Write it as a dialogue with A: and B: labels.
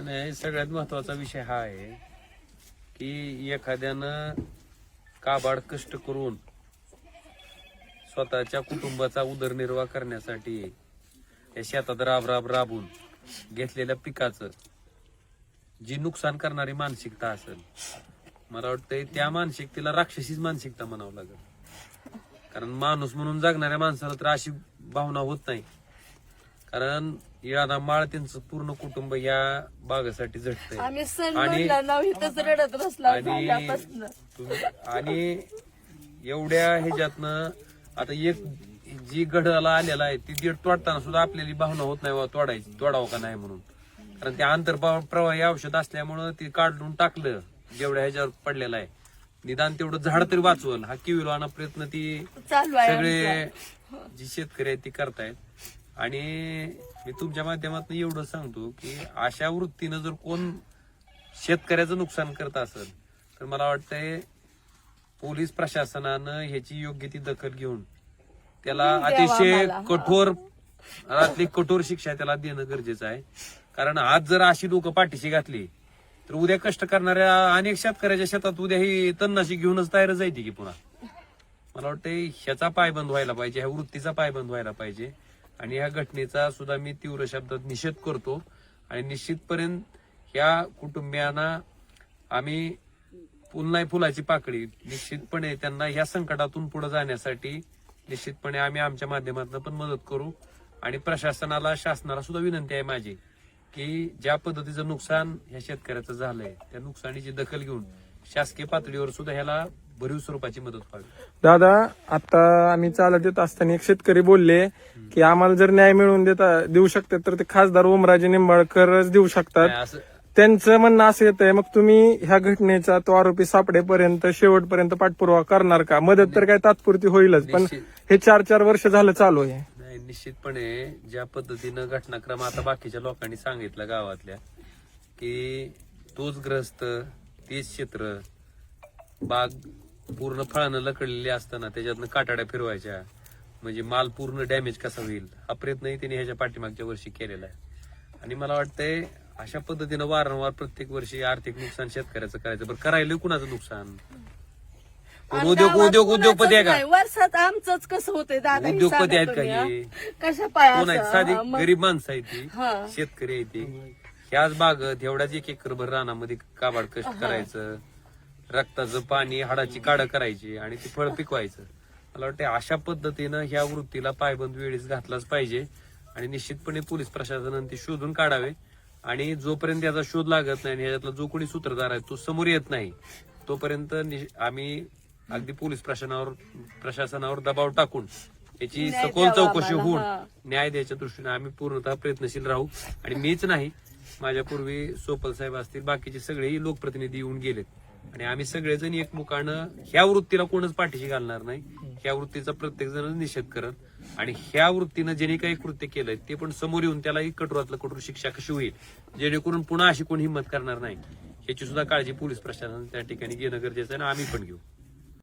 A: आणि सगळ्यात महत्त्वाचा विषय हा आहे की एखाद्यानं काबाड कष्ट करून स्वतःच्या कुटुंबाचा उदरनिर्वाह करण्यासाठी या शेतात राब राब राबून घेतलेल्या पिकाचं जी नुकसान करणारी मानसिकता असेल मला वाटतंय त्या मानसिकतेला राक्षसीच मानसिकता म्हणावं लागेल. कारण माणूस म्हणून जगणाऱ्या माणसाला तर अशी भावना होत नाही. कारण यादा माळ त्यांचं पूर्ण कुटुंब या बागासाठी
B: आम्ही सण
A: आणि-
B: म्हणला ना इथंच रडत बसला
A: आणि
B: झाल्यापासून.
A: तुम्ही- आणि एवढ्या ह्याच्यातनं आता एक जी गडाला आलेला आहे ती दीड तोडताना सुद्धा आपल्याला भावना होत नाही बा तोडायची तोडावं का नाही म्हणून. कारण ते आंतरप्रवाही औषध असल्यामुळं ते काढून टाकलं जेवढ्या ह्याच्यावर पडलेलं आहे. निदान तेवढं झाड तरी वाचवल. हा किविलवाना प्रयत्न ती
B: चालू आहे
A: सगळे. जी शेतकरी आहेत ती करतायत. आणि मी तुमच्या माध्यमातून एवढं सांगतो की अशा वृत्तीनं जर कोण शेतकऱ्याचं नुकसान करत असेल तर मला वाटतंय पोलीस प्रशासनानं ह्याची योग्य ती दखल घेऊन त्याला अतिशय. कठोर रातली कठोर शिक्षा त्याला देणं गरजेचं आहे. कारण आज जर अशी लोक पाठीशी घातली तर उद्या कष्ट करणाऱ्या अनेक शेतकऱ्याच्या शेतात उद्या ही तन्नाशी घेऊनच तयार जायची की पुन्हा. मला वाटतं ह्याचा पायबंद व्हायला पाहिजे ह्या वृत्तीचा पायबंद व्हायला पाहिजे. आणि ह्या घटनेचा सुद्धा मी तीव्र शब्दात निषेध करतो. आणि निश्चितपर्यंत ह्या कुटुंबियांना आम्ही पुन्हा फुलाची पाकळी निश्चितपणे त्यांना ह्या संकटातून पुढे जाण्यासाठी निश्चितपणे आम्ही आमच्या माध्यमातून पण मदत करू. आणि प्रशासनाला शासनाला सुद्धा विनंती आहे माझी की ज्या पद्धतीचं नुकसान ह्या शेतकऱ्याचं झालंय त्या नुकसानीची दखल घेऊन शासकीय पातळीवर सुद्धा ह्याला भरीव स्वरूपाची मदत व्हावी.
C: दादा आता आम्ही चालत येत असताना एक शेतकरी बोलले की आम्हाला जर न्याय मिळवून देता देऊ शकतात तर ते खासदार ओमराजे निंबाळकरच देऊ शकतात. त्यांचं म्हणणं असं येत आहे मग तुम्ही ह्या घटनेचा तो आरोपी सापडेपर्यंत शेवटपर्यंत पाठपुरावा करणार का? मदत तर काय तात्पुरती होईलच पण. हे चार चार वर्ष झालं चालू आहे.
A: नाही निश्चितपणे ज्या पद्धतीनं घटनाक्रम आता बाकीच्या लोकांनी सांगितलं गावातल्या की तोच ग्रस्त तेच क्षेत्र बाग पूर्ण फळानं लकडलेली असताना त्याच्यातनं काटाड्या फिरवायच्या. म्हणजे माल पूर्ण डॅमेज कसा होईल हा प्रयत्नही त्यांनी ह्याच्या पाठीमागच्या वर्षी केलेला आहे. आणि मला वाटतंय अशा पद्धतीनं वारंवार प्रत्येक वर्षी आर्थिक नुकसान शेतकऱ्याचं करायचं. बरं करायला कुणाचं नुकसान? उद्योग उद्योग उद्योगपती आहे का.
B: वर्षात आमचंच कसं होतंय दादा
A: उद्योगपती आहेत का हे?
B: कशा
A: कोण आहेत? साधी गरीब माणसं आहेत ती. शेतकरी आहे ती. ह्याच बागत एवढ्याच एक एकर भर रानामध्ये काबाड कष्ट करायचं. रक्ताचं पाणी हाडाची काढ करायची आणि ती फळ पिकवायचं. मला वाटतं अशा पद्धतीनं ह्या वृत्तीला पायबंद वेळीच घातलाच पाहिजे आणि निश्चितपणे पोलीस प्रशासनाने ते शोधून काढावे. आणि जोपर्यंत याचा शोध लागत नाही आणि ह्याच्यातला जो कोणी सूत्रधार आहे तो समोर येत नाही तोपर्यंत आम्ही अगदी पोलीस प्रशासनावर प्रशासनावर दबाव टाकून याची सखोल चौकशी होऊन. न्याय द्यायच्या दृष्टीने आम्ही पूर्णतः प्रयत्नशील राहू. आणि मीच नाही माझ्या पूर्वी सोपल साहेब असतील बाकीचे सगळेही लोकप्रतिनिधी येऊन गेलेत. आणि आम्ही सगळेजण एकमुखानं ह्या वृत्तीला कोणच पाठीशी घालणार नाही. ह्या वृत्तीचा प्रत्येक जण निषेध करत आणि ह्या वृत्तीनं ज्यांनी काही कृत्य केलंय ते पण समोर येऊन त्यालाही कठोरातलं कठोर शिक्षा कशी होईल जेणेकरून पुन्हा अशी कोणी हिंमत करणार नाही. याची सुद्धा काळजी पोलीस प्रशासन त्या ठिकाणी घेणं गरजेचं आहे आणि आम्ही पण घेऊ.